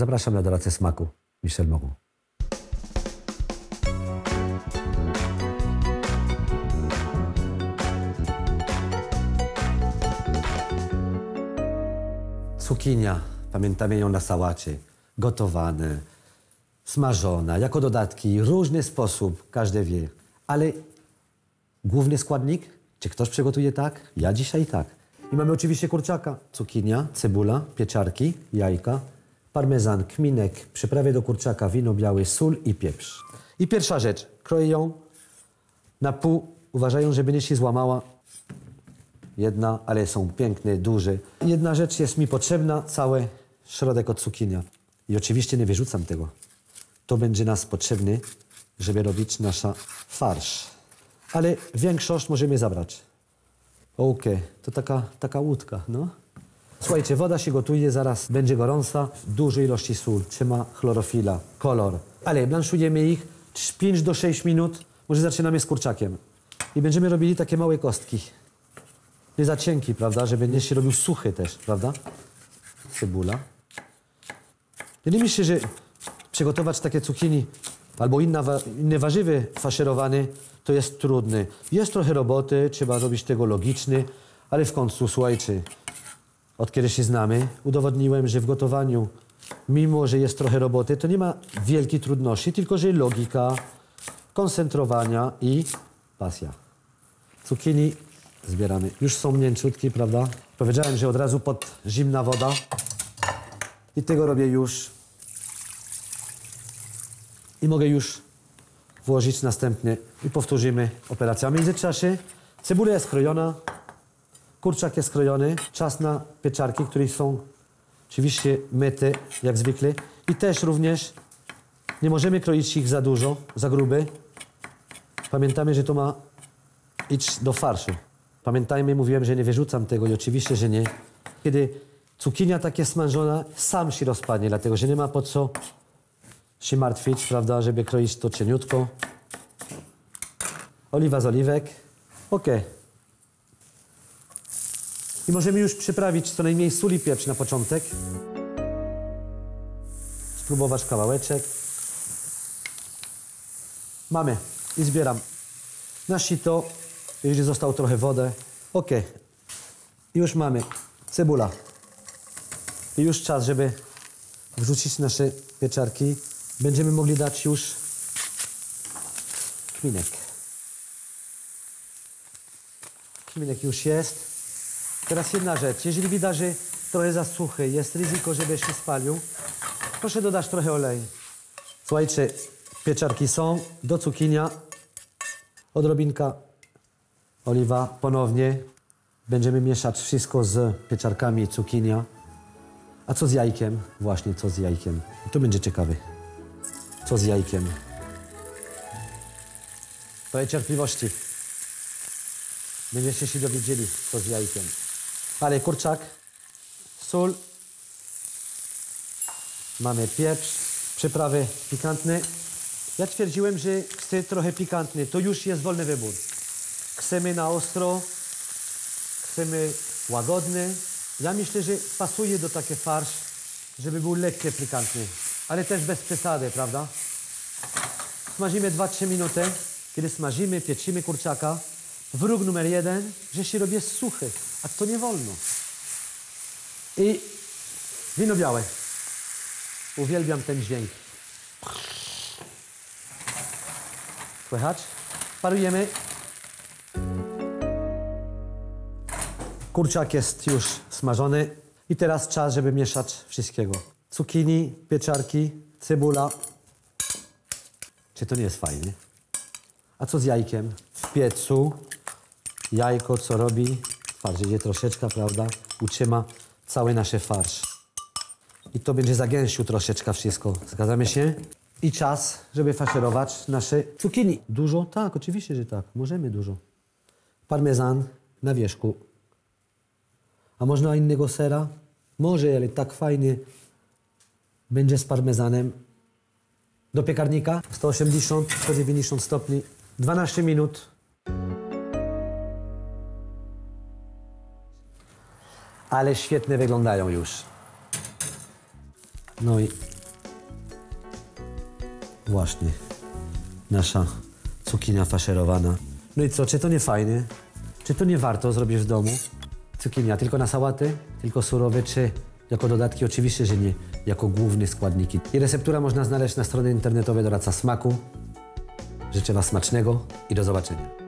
Zapraszam na doradzę smaku. Michel Mogu. Cukinia, pamiętamy ją na sałacie, gotowane, smażona, jako dodatki, różny sposób, każdy wie. Ale główny składnik, czy ktoś przygotuje tak? Ja dzisiaj tak. I mamy oczywiście kurczaka, cukinia, cebula, pieczarki, jajka, parmezan, kminek, przyprawy do kurczaka, wino białe, sól i pieprz. I pierwsza rzecz, kroję ją na pół, uważają, żeby nie się złamała. Jedna, ale są piękne, duże. Jedna rzecz jest mi potrzebna, cały środek od cukinia. I oczywiście nie wyrzucam tego. To będzie nas potrzebny, żeby robić nasza farsz. Ale większość możemy zabrać. Okej, to taka, taka łódka, no. Słuchajcie, woda się gotuje, zaraz będzie gorąca, dużej ilości sól, trzyma chlorofila, kolor. Ale blanszujemy ich 5 do 6 minut, może zaczynamy z kurczakiem. I będziemy robili takie małe kostki. Nie za cienki, prawda, żeby nie się robił suchy też, prawda? Cebula. Mi się, że przygotować takie cukinii albo inna, inne warzywy faszerowane to jest trudne. Jest trochę roboty, trzeba robić tego logiczny, ale w końcu, słuchajcie, od kiedy się znamy, udowodniłem, że w gotowaniu, mimo że jest trochę roboty, to nie ma wielkiej trudności, tylko że logika, koncentrowania i pasja. Cukinii zbieramy. Już są mięciutkie, prawda? Powiedziałem, że od razu pod zimna woda. I tego robię już. I mogę już włożyć następnie i powtórzymy operację. A w międzyczasie cebula jest krojona, kurczak jest krojony, czas na pieczarki, które są oczywiście myte, jak zwykle. I też również nie możemy kroić ich za dużo, za grube. Pamiętamy, że to ma iść do farszu. Pamiętajmy, mówiłem, że nie wyrzucam tego i oczywiście, że nie. Kiedy cukinia takie smażona, sam się rozpadnie, dlatego że nie ma po co się martwić, prawda, żeby kroić to cieniutko. Oliwa z oliwek. Ok. I możemy już przyprawić co najmniej sól i pieprz na początek. Spróbować kawałeczek. Mamy. I zbieram. Na sito, jeżeli zostało trochę wodę. Ok. Już mamy. Cebula. I już czas, żeby wrzucić nasze pieczarki. Będziemy mogli dać już kminek. Kminek już jest. Teraz jedna rzecz. Jeżeli widać, że trochę za suchy, jest ryzyko, żeby się spalił, proszę dodać trochę oleju. Słuchajcie, pieczarki są. Do cukinia odrobinka oliwa ponownie. Będziemy mieszać wszystko z pieczarkami cukinia. A co z jajkiem? Właśnie, co z jajkiem? To będzie ciekawe. Co z jajkiem? Trochę cierpliwości. Będziecie się dowiedzieli, co z jajkiem. Ale kurczak, sól, mamy pieprz, przyprawy pikantne. Ja twierdziłem, że chcę trochę pikantny. To już jest wolny wybór. Chcemy na ostro, chcemy łagodny. Ja myślę, że pasuje do takie farsz, żeby był lekkie pikantny, ale też bez przesady, prawda? Smażymy 2-3 minuty. Kiedy smażymy, piecimy kurczaka, wróg numer jeden, że się robi suchy, a to nie wolno. I wino białe. Uwielbiam ten dźwięk. Słychać? Parujemy. Kurczak jest już smażony i teraz czas, żeby mieszać wszystkiego. Cukinii, pieczarki, cebula. Czy to nie jest fajnie? A co z jajkiem? W piecu jajko co robi? Farsz idzie troszeczkę, prawda? Utrzyma cały nasz farsz. I to będzie zagęścił troszeczkę wszystko. Zgadzamy się? I czas, żeby faszerować nasze cukinii. Dużo? Tak, oczywiście, że tak. Możemy dużo. Parmezan na wierzchu. A można innego sera? Może, ale tak fajnie będzie z parmezanem. Do piekarnika 180-190 stopni. 12 minut. Ale świetnie wyglądają już. No i właśnie nasza cukinia faszerowana. No i co, czy to nie fajne? Czy to nie warto zrobić w domu? Cukinia tylko na sałaty, tylko surowe, czy jako dodatki? Oczywiście, że nie, jako główne składniki. I receptura można znaleźć na stronie internetowej Doradca Smaku. Życzę Was smacznego i do zobaczenia.